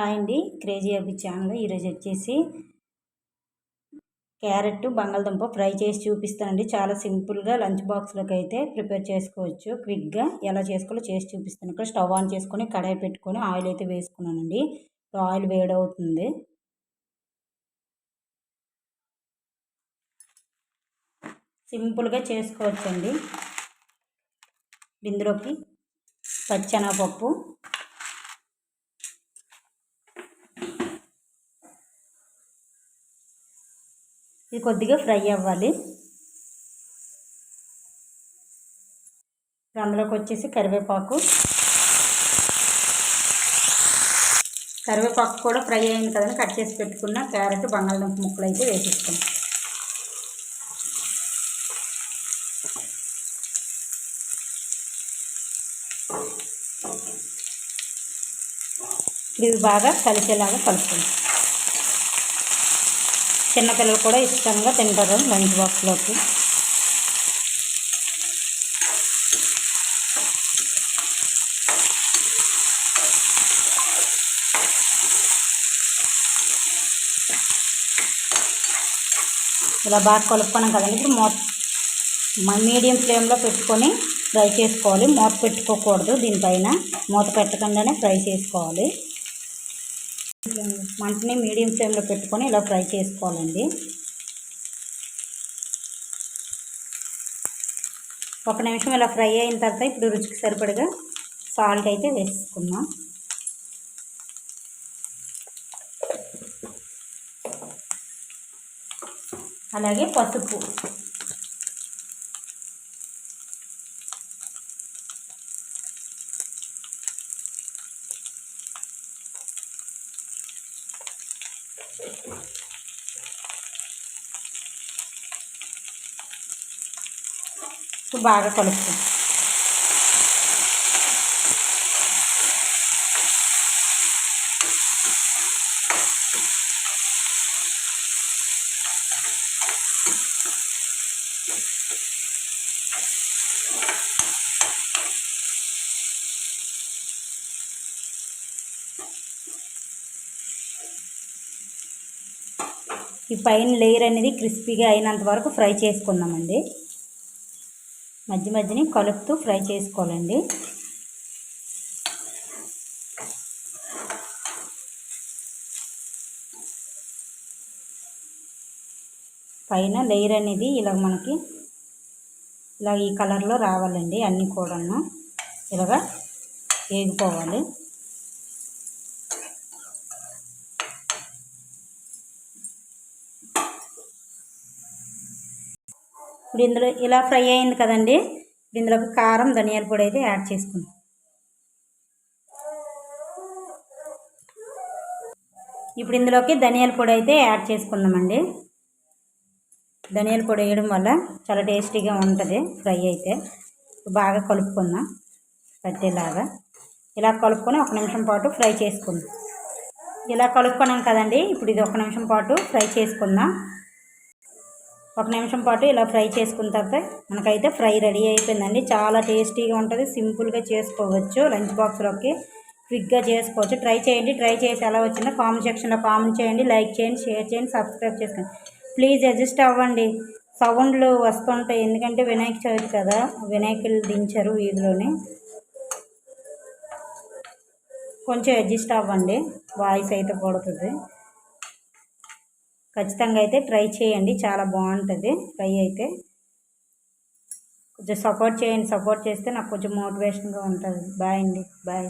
Hi అండి. Crazy అబ్బి channel. ఈరోజు వచ్చేసి క్యారెట్ బంగాళదుంప ఫ్రై చేసి చూపిస్తానండి. చాలా సింపుల్గా లంచ్ బాక్స్లోకి అయితే ప్రిపేర్ చేసుకోవచ్చు. క్విక్గా ఎలా చేసుకోవాలో చేసి చూపిస్తాను. ఇక్కడ స్టవ్ ఆన్ చేసుకొని కడాయి పెట్టుకొని ఆయిల్ అయితే వేసుకున్నానండి. ఆయిల్ వేడవుతుంది. సింపుల్గా చేసుకోవచ్చండి. ఇందులోకి పచ్చనపప్పు ఇది కొద్దిగా ఫ్రై అవ్వాలి. అందులోకి వచ్చేసి కరివేపాకు. కరివేపాకు కూడా ఫ్రై అయింది కదండి కట్ చేసి పెట్టుకున్న క్యారెట్ బంగాళదుంప ముక్కలు అయితే వేసేస్తాం ఇవి బాగా కలిసేలాగా కలుపుకుంటాం చిన్నపిల్లలు కూడా ఇష్టంగా తింటారు లంచ్ బాక్స్లోకి. ఇలా బాగా కలుపుకున్నాం కదండి. ఇప్పుడు మూత మీడియం ఫ్లేమ్లో పెట్టుకొని ఫ్రై చేసుకోవాలి. మూత పెట్టుకోకూడదు దీనిపైన. మూత పెట్టకుండానే ఫ్రై చేసుకోవాలి. మంటని మీడియం ఫ్లేమ్లో పెట్టుకొని ఇలా ఫ్రై చేసుకోవాలండి. ఒక నిమిషం ఇలా ఫ్రై అయిన తర్వాత ఇప్పుడు రుచికి సరిపడగా సాల్ట్ అయితే వేసుకున్నాం అలాగే పసుపు. బాగా కలుపుతాం ఈ పైన లేయర్ అనేది క్రిస్పీగా అయినంత వరకు ఫ్రై చేసుకుందామండి. మధ్య మధ్యని కలుపుతూ ఫ్రై చేసుకోవాలండి. పైన లేయర్ అనేది ఇలా మనకి ఇలా ఈ కలర్లో రావాలండి అన్నీ కూడాను. ఇలాగా వేగిపోవాలి ఇప్పుడు ఇందులో ఇలా ఫ్రై అయింది కదండి. ఇప్పుడు ఇందులోకి కారం ధనియాల పొడి అయితే యాడ్ చేసుకుందాం. ఇప్పుడు ఇందులోకి ధనియాల పొడి అయితే యాడ్ చేసుకుందామండి. ధనియాల పొడి వేయడం వల్ల చాలా టేస్టీగా ఉంటుంది ఫ్రై అయితే. బాగా కలుపుకుందాం పట్టేలాగా. ఇలా కలుపుకొని ఒక నిమిషం పాటు ఫ్రై చేసుకుందాం. ఇలా కలుపుకున్నాం కదండి. ఇప్పుడు ఇది ఒక నిమిషం పాటు ఫ్రై చేసుకుందాం. ఒక నిమిషం పాటు ఇలా ఫ్రై చేసుకున్న తర్వాత మనకైతే ఫ్రై రెడీ అయిపోయిందండి. చాలా టేస్టీగా ఉంటుంది. సింపుల్గా చేసుకోవచ్చు. లంచ్ బాక్స్లోకి క్విక్గా చేసుకోవచ్చు. ట్రై చేయండి. ట్రై చేసి ఎలా వచ్చిందో కామెంట్ సెక్షన్లో కామెంట్ చేయండి. లైక్ చేయండి షేర్ చేయండి సబ్స్క్రైబ్ చేసుకోండి. ప్లీజ్ అడ్జస్ట్ అవ్వండి. సౌండ్లు వస్తుంటాయి. ఎందుకంటే వినాయక చవితి కదా. వినాయకులు దించారు వీధిలోని. కొంచెం అడ్జస్ట్ అవ్వండి. వాయిస్ అయితే పడుతుంది. ఖచ్చితంగా అయితే ట్రై చేయండి. చాలా బాగుంటుంది. ఫ్రై అయితే. కొంచెం సపోర్ట్ చేయండి. సపోర్ట్ చేస్తే నాకు కొంచెం మోటివేషన్గా ఉంటుంది. బాయ్ అండి. బాయ్.